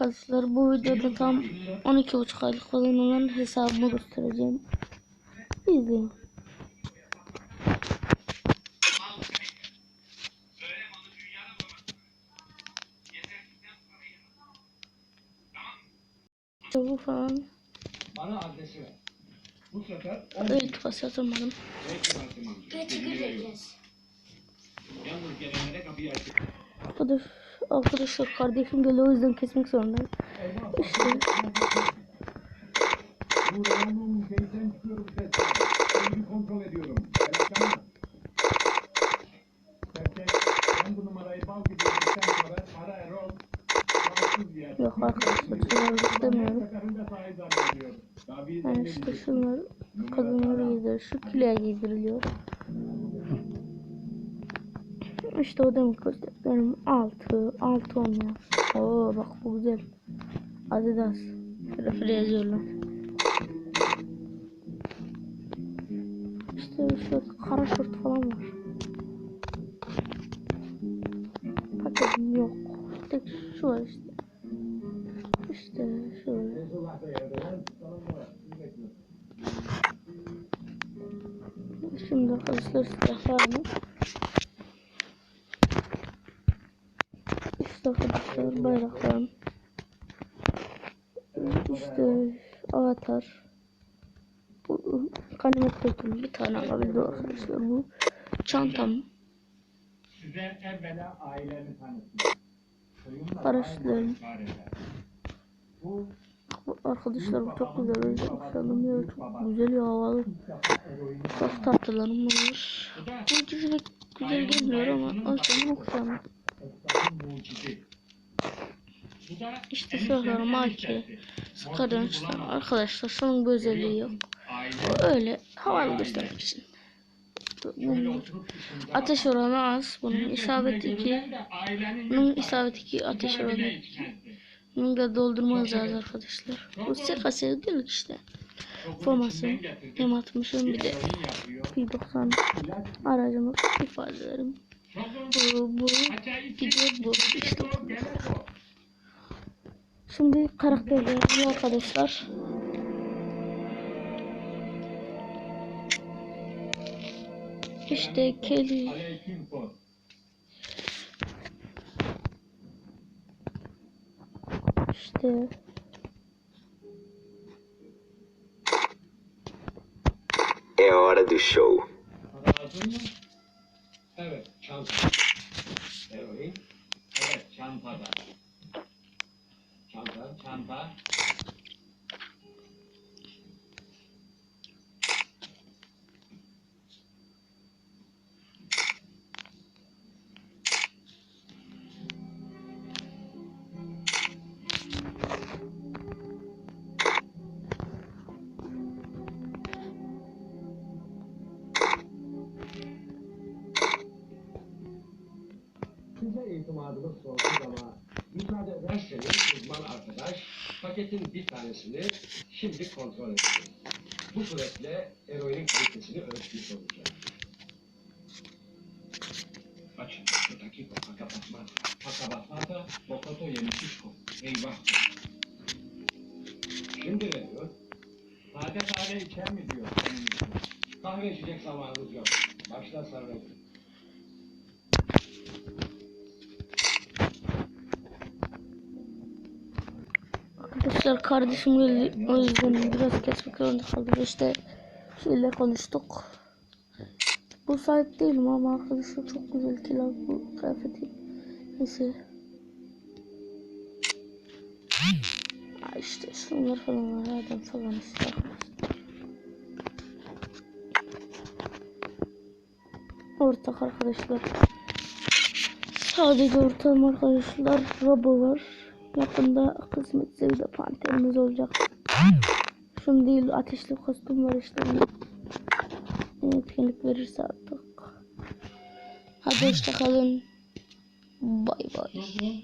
Arkadaşlar bu videoda tam 12,5 aylık falan olan hesabımı göstereceğim. İzleyin. Bu falan. Bana adresi ver. Bu sefer 10 İlk pas yatırmadım. Ve çekeceğiz. Yalnız gelenlere kapıyı açık. Arkadaş, arkadaşlar kardeşim geliyor o yüzden kesmek zorundayım. İşte yok arkadaşlar şunları istemiyorum. Yani işte şunlar kadınlara giydiriyor. Şu kileye giydiriliyor. İşte o demek gösterdiklerim 6, 6 olmuyor. Oo bak bu güzel. Adidas. Fire yazıyorlar. İşte şu kara şort falan var. Paketim yok. Tek şu var işte. İşte sizi bekliyor. Şimdi arkadaşlar silahlarını İşte arkadaşlar bayraklarım İşte avatar. Bu kalimet koydum bir tane alabildim arkadaşlar bu. Çantam. Size evvela aileni. Soyunla Paraşütlerim. arkadaşlar bu çok güzel öyle kuşanım ya çok güzel ya havalı. Çok tatlılarım var Bu güzel, güzel gelmiyor ama olsun bu kuşanım İşte AK eniştesi. Sıkarın arkadaşlar şunun bir özelliği yok öyle havalı göstermek için ateş oranı az bunun isabet resmine 2 görülen de ailenin bunun isabet parçası. 2 ateş oranı bunun da doldurmaz az arkadaşlar bu sekası günlük işte forması içinden getirdi. hem atmışım bir de Eroin yapıyor. P90 İlaç aracımız ifadelerim bu bu gidiyor bu işte o. şimdi karakterler bu arkadaşlar işte Kelly işte É hora do show. Evet, çanta. Eroin. Evet, çantada. Çanta, çanta. İtimadımız sonsuz ama müsaade ederseniz uzman arkadaş paketin bir tanesini şimdi kontrol edeceğiz. Bu suretle eroinin kalitesini ölçmüş olacağız. Açın, şuradaki koka kapatma. Paka batmata, bokoto yemişişko. Eyvah. Şimdi veriyor. Sade sade içer mi diyor. Kahve içecek zamanımız yok. Başla sarılın. Arkadaşlar kardeşim geldi o yüzden biraz kesmek zorunda kaldım işte şeyle konuştuk. Bu sahip değilim ama arkadaşlar çok güzel kilar bu kıyafeti. Neyse. Aa işte şunlar falan var adam falan işte. Ortak arkadaşlar. Sadece ortağım arkadaşlar. Robo var. Yakında kısmetse bir de panterimiz olacak. Şunu değil ateşli kostüm var işte. Etkinlik verirse artık. Hadi hoşça kalın. Bay bay.